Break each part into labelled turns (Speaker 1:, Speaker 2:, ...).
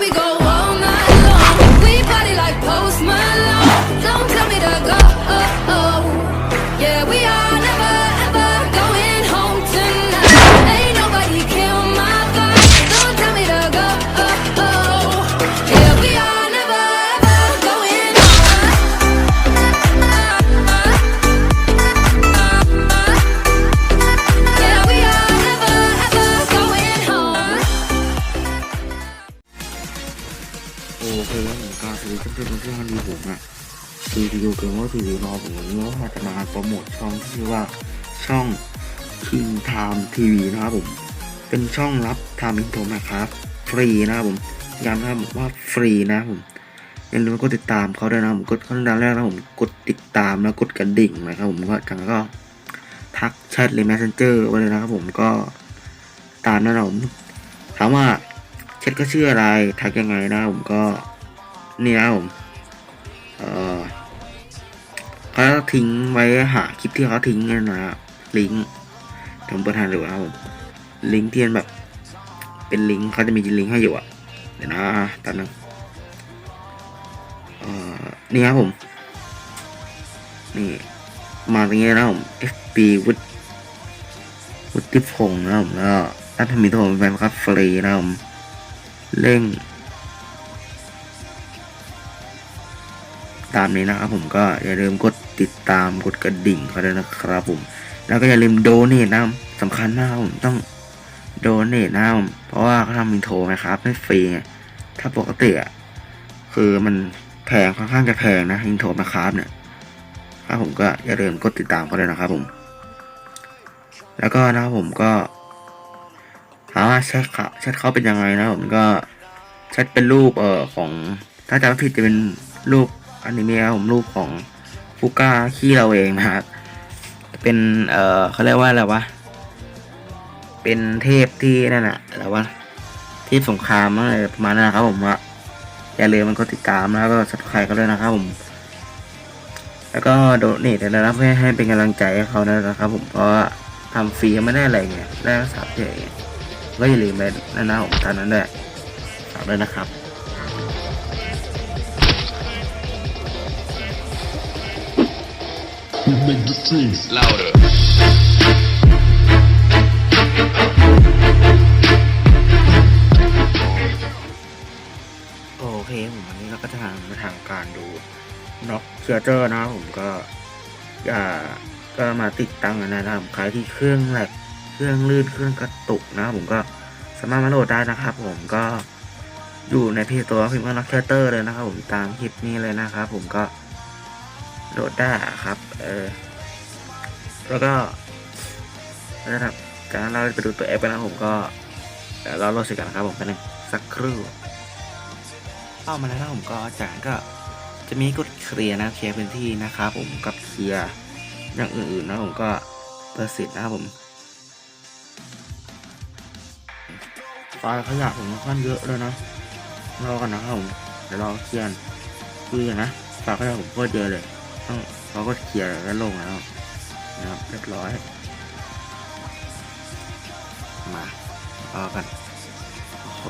Speaker 1: we go
Speaker 2: เพื่อนๆเพื่อนๆดีผมอะคือวิดีโอเกมว่าคือรอผมวันนี้ว่าจะมาโปรโมทช่องที่ชื่อว่าช่อง King Time TV นะครับผมเป็นช่องรับทำอินโทรนะครับ ฟรีนะครับผมย้ำนะครับว่าฟรีนะผมอย่าลืมกดติดตามเขาด้วยนะผมกดขั้นดังแรกนะผมกดติดตามแล้วกดกระดิ่งนะครับผมก็จากนั้นก็ทักแชทหรือ messenger ไว้เลยนะครับผมก็ตามนั้นนะผมถามว่าแชทก็ชื่ออะไรทักยังไงนะผมก็ นี่นะผมเออเขาทิ้งไว้หาคลิปที่เขาทิ้งเนี่ยนะครับลิงก์เดี๋ยวผมเปิดทางดูนะผมลิงก์ที่เป็นแบบ เป็นลิงก์เขาจะมีลิงก์ให้อยู่อะเดี๋ยวนะตอนนึงเอ่อนี่ครับผม นี่ มาตรงนี้นะผม FB วุฒิวุฒิพงศ์นะผมแล้วถ้ามีตัวผมเป็นครับฟรีนะผมเร่ง ตามนี้นะครับผมก็อย่าลืมกดติดตามกดกระดิ่งเขาด้วยนะครับผม แล้วก็อย่าลืมโดเนทนะสำคัญมากครับผมต้องโดเนทนะครับผมเพราะว่าเขาทำอินโทรนะครับไม่ฟรีไงถ้าปกติอะคือมันแพงค่อนข้างจะแพงนะอินโทรนะครับเนี่ยครับผมก็อย่าลืมกดติดตามเขาด้วยนะครับผม แล้วก็นะครับผมก็ถามว่าแชทเขาแชทเขาเป็นยังไงนะผมก็แชทเป็นรูปเอ่อของถ้าจำไม่ผิดจะเป็นรูป อนิเมะครับผมรูปของฟูก้าขี้เราเองนะครับเป็น เอ่อเขาเรียกว่าอะไรวะ เป็นเทพที่นั่นแหละอะไรวะเทพสงครามอะไรประมาณนั้นนะครับผมว่าอย่าลืมมันก็ติดตามแล้วก็สับสไครกันด้วยนะครับผม แล้วก็โดเนทนะครับเพื่อให้เป็นกำลังใจให้เขานะครับ ผมเพราะว่าทำฟรีไม่ได้อะไรเงี้ยได้สับเฉยก็อย่าลืมไปนะนะผมตอนนั้นด้วยฝากด้วยนะครับ
Speaker 3: We make the streets
Speaker 4: louder.
Speaker 2: โอเคผมวันนี้เราก็จะทางมาทางการดูน็อกเคียเตอร์นะครับผมก็อ่าก็มาติดตั้งนะครับใครที่เครื่องแหลกเครื่องลื่นเครื่องกระตุกนะครับผมก็สามารถมาโหลดได้นะครับ ผมก็อยู่ในเพจตัวพิมพ์ว่าน็อกเคียเตอร์เลยนะครับ ผมตามคลิปนี้เลยนะครับ ผมก็ โหลดด้ครับ เออ แล้วก็นะครับการเราไปดูตัวแอปกันนะผมก็เดี๋ยวเราโหลดเสร็จกันนะครับผมกันหนึ่งสักครู่เข้ามาแล้วนะผมก็จากนั้นก็จะมีกดเคลียร์นะเคลียร์พื้นที่นะครับผมกับเคลียร์อย่างอื่นๆนะผมก็เปิดสิทธิ์นะครับผมไฟล์ขยะผมค่อนข้างเยอะเลยนะรอกันนะครับผมเดี๋ยวรอเคลียร์คุยกันะไฟล์ขยะผมโคตรเยอะเลย เราก็เคลียร์แล้วลงแล้วนะครับเรียบร้อย มารอกันโอ้โห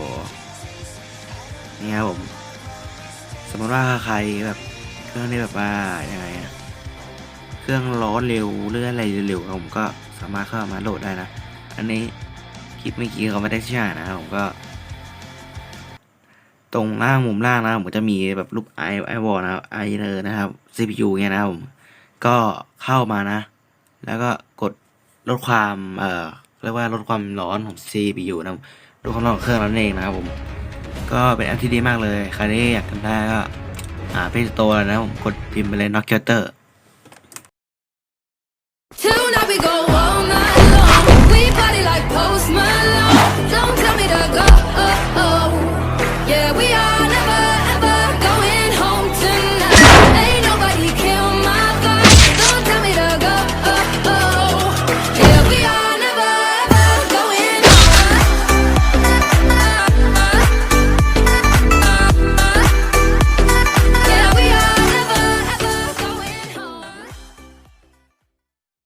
Speaker 2: นี่ครับผม สมมติว่าใครแบบเครื่องที่แบบว่ายังไงอะเครื่องร้อนเร็วเลื่อนอะไรเร็วๆผมก็สามารถเข้ามาโหลดได้นะ อันนี้คลิปเมื่อกี้เขาไม่ได้ใช่นะผมก็ ตรงล่างมุมล่างนะผมจะมีแบบรูปไอไอวอลนะครับไอเนอร์นะครับ CPU เงี้ยนะผมก็เข้ามานะ แล้วก็กดลดความเอ่อเรียกว่าลดความร้อนของ CPU นะลดความร้อนของเครื่องนั่นเองนะครับผมก็เป็นแอปที่ดีมากเลยใครที่อยากทำได้ก็หาเพจโตแล้วนะผมกดพิมพ์ไปเลย Knock Cutter
Speaker 1: Tonight we go